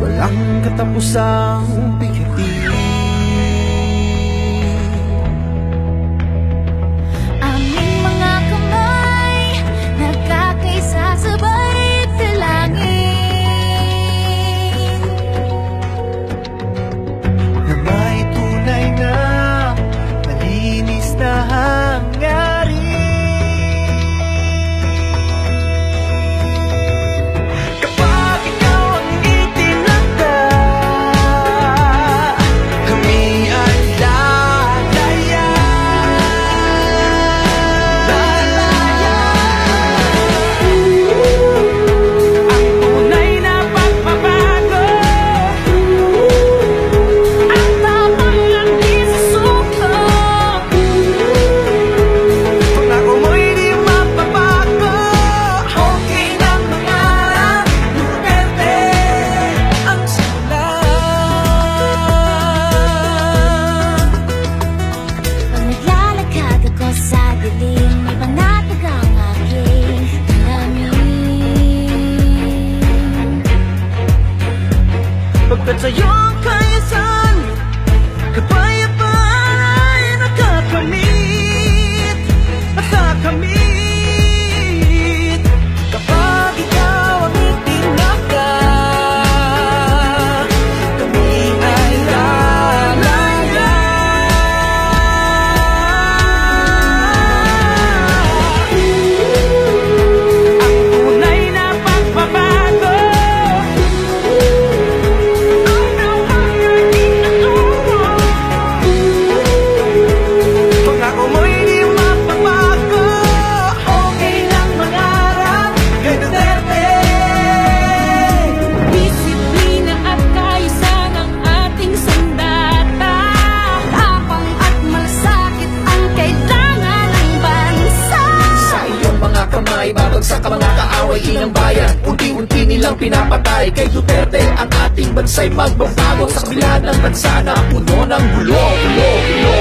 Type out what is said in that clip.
Walang katapusang bigatin good to you ay babagsak ang mga kaaway ng bayan. Unti-unti nilang pinapatay kay Duterte. Ang ating bansa'y magbabago sa kabila ng bansa na puno ng gulo, gulo, gulo.